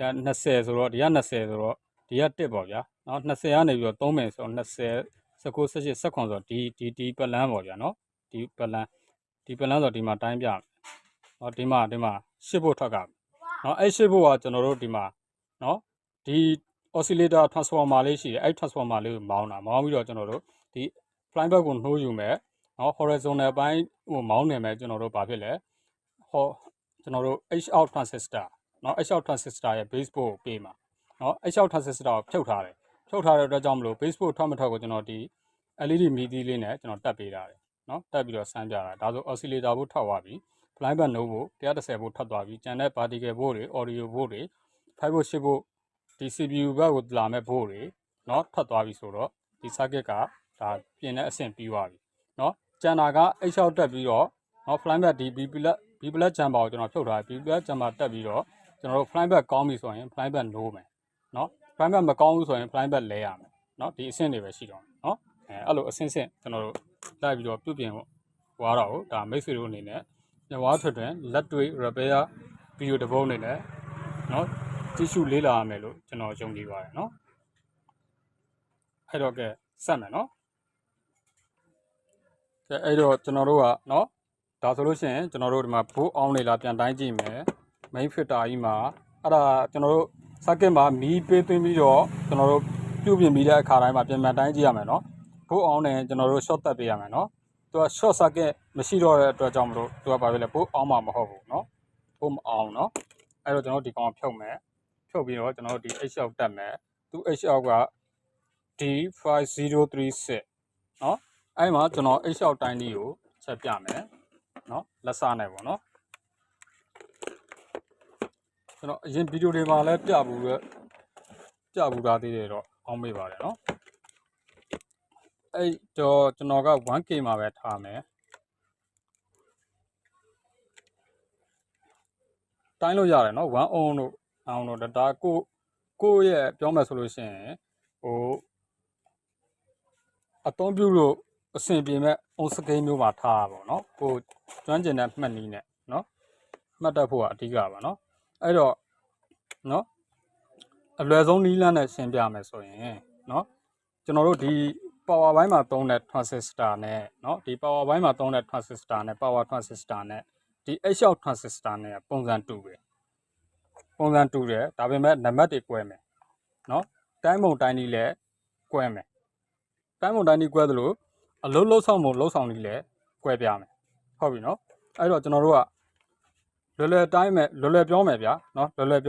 က20ဆိုတော့ဒီက20ဆိုတော့ဒီက1ပေါ့ဗျာနော်20ကနေပြီးတော့3မယ်ဆိုတော့20 19 18 19ဆိုတော့ဒီဒီဒီပလန်ပေါ့ဗျာနော်ဒီပလန်ဒီပလန်ဆိုတော့ဒီမှာတိုင်းပြနော်ဒီမှာဒီမှာရှစ်ဖို့ထွက်ကနော်အဲ့ရှစ်ဖို့ကကျွန်တော်တို့ဒီမှာနော်ဒီ oscillator transformer လေးရှိတယ်အဲ့ transformer လေးကိုမောင်းတာမောင်းပြီးတော့ကျွန်တော်တို့ဒီ flyback ကိုနှိုးယူမယ်နော် horizontal ဘိုင်းဟိုမောင်းနေမယ်ကျွန်တော်တို့ဘာဖြစ်လဲဟောကျွန်တော်တို့ h out transistor နော် H6 transistor ရဲ့ base port ကိုပေးမှာနော် H6 transistor ကိုဖြုတ်ထားတယ်ဖြုတ်ထားတဲ့အတွက်ကြောင့်မလို့ base port ထွက်မထွက်ကိုကျွန်တော်ဒီ LED မီဒီလေးနဲ့ကျွန်တော်တက်ပေးထားတယ်နော်တက်ပြီးတော့ဆန်းပြတာဒါဆို oscillator ဘို့ထွက်သွားပြီ blind band node ဘို့130ဘို့ထွက်သွားပြီကျန်တဲ့ particle ဘို့တွေ audio ဘို့တွေ5ဘို့10ဘို့ဒီ CPU ဘက်ကိုလာမဲ့ဘို့တွေနော်ထွက်သွားပြီဆိုတော့ဒီ circuit ကဒါပြင်တဲ့အဆင့်ပြီးသွားပြီနော်ကျန်တာက H6 တက်ပြီးတော့နော် flyback ဒီ B plus B plus chamber ကိုကျွန်တော်ဖြုတ်ထားတယ် B plus chamber တက်ပြီးတော့ ကျွန်တော်တို့ fly back ကောင်းပြီဆိုရင် fly back နိုးမယ်เนาะ fly back မကောင်းဘူးဆိုရင် fly back လဲရမယ်เนาะဒီအဆင့်တွေပဲရှိတော့မယ်เนาะအဲအဲ့လိုအဆင့်ဆင့်ကျွန်တော်တို့လိုက်ပြီးတော့ပြုပြင်ဟွာတော့ဒါမိတ်ဆွေတို့အနေနဲ့ညဝါထွက်တွင်လက်တွေ့ repair ဗီဒီယိုတစ်ပုဒ်အနေနဲ့เนาะကြည့်ရှုလေးလာရမယ်လို့ကျွန်တော်ယုံကြည်ပါတယ်เนาะအဲ့တော့ကဲစက်မယ်เนาะကဲအဲ့တော့ကျွန်တော်တို့ကเนาะဒါဆိုလို့ရှိရင်ကျွန်တော်တို့ဒီမှာဘိုးအောင်နေလာပြန်တိုင်းကြည့်မယ် main filter ကြီးမှာအဲ့ဒါကျွန်တော်တို့ circuit မှာမီးပေးသွင်းပြီးတော့ကျွန်တော်တို့ပြုပြင်ပြီးတဲ့အခါတိုင်းမှာပြန်ပြန်တိုင်းကြည့်ရမယ်နော်ဘိုးအောင်နဲ့ကျွန်တော်တို့ short တက်ပေးရမယ်နော်သူက short circuit မရှိတော့တဲ့အတွက်ကြောင့်မလို့သူကဘာဖြစ်လဲဘိုးအောင်မှာမဟုတ်ဘူးနော်ဘိုးမအောင်နော်အဲ့တော့ကျွန်တော်ဒီကောင်ဖြုတ်မယ်ဖြုတ်ပြီးတော့ကျွန်တော်တို့ဒီ H out တက်မယ်သူ H out က D5036 နော်အဲ့မှာကျွန်တော် H out တိုင်းလေးကိုချက်ပြမယ်နော်လက်စနဲ့ပေါ့နော် ကျွန်တော်အရင်ဗီဒီယိုတွေမှာလည်းပြဘူးရဲ့ပြဘူးသားသေးတယ်တော့အောင်းမေးပါတယ်နော်အဲ့တော့ကျွန်တော်က 1K မှာပဲထားမယ်တိုင်းလို့ရတယ်နော်1 on တို့အောင်တို့ဒါကိုကိုရဲ့ပြောမယ်ဆိုလို့ရှိရင်ဟိုအသုံးပြုလို့အဆင်ပြေမဲ့ on scale မျိုးမှာထားရပါတော့နော်ကိုကျွမ်းကျင်တဲ့မှတ်နည်းနဲ့နော်မှတ်တတ်ဖို့ကအဓိကပါနော် အဲ့တော့နော်အလွယ်ဆုံးနီးလန်းနဲ့ရှင်းပြမယ်ဆိုရင်နော်ကျွန်တော်တို့ဒီ power bank မှာသုံးတဲ့ transistor နဲ့နော်ဒီ power bank မှာသုံးတဲ့ transistor နဲ့ power transistor နဲ့ဒီ edge shock transistor နဲ့ပုံစံတူပဲပုံစံတူတယ်ဒါပေမဲ့နံပါတ်တွေကွဲမယ်နော်တိုင်းပုံတိုင်းနည်းလည်းကွဲမယ်တိုင်းပုံတိုင်းနည်းကွဲသလိုအလုံးလုံးဆောင်ပုံလုံးဆောင်နည်းလည်းကွဲပြားမယ်ဟုတ်ပြီနော်အဲ့တော့ကျွန်တော်တို့က လွယ်လွယ်တိုင်းမယ်လွယ်လွယ်ပြောမယ်ဗျာနော်လွယ်လွယ်ပြော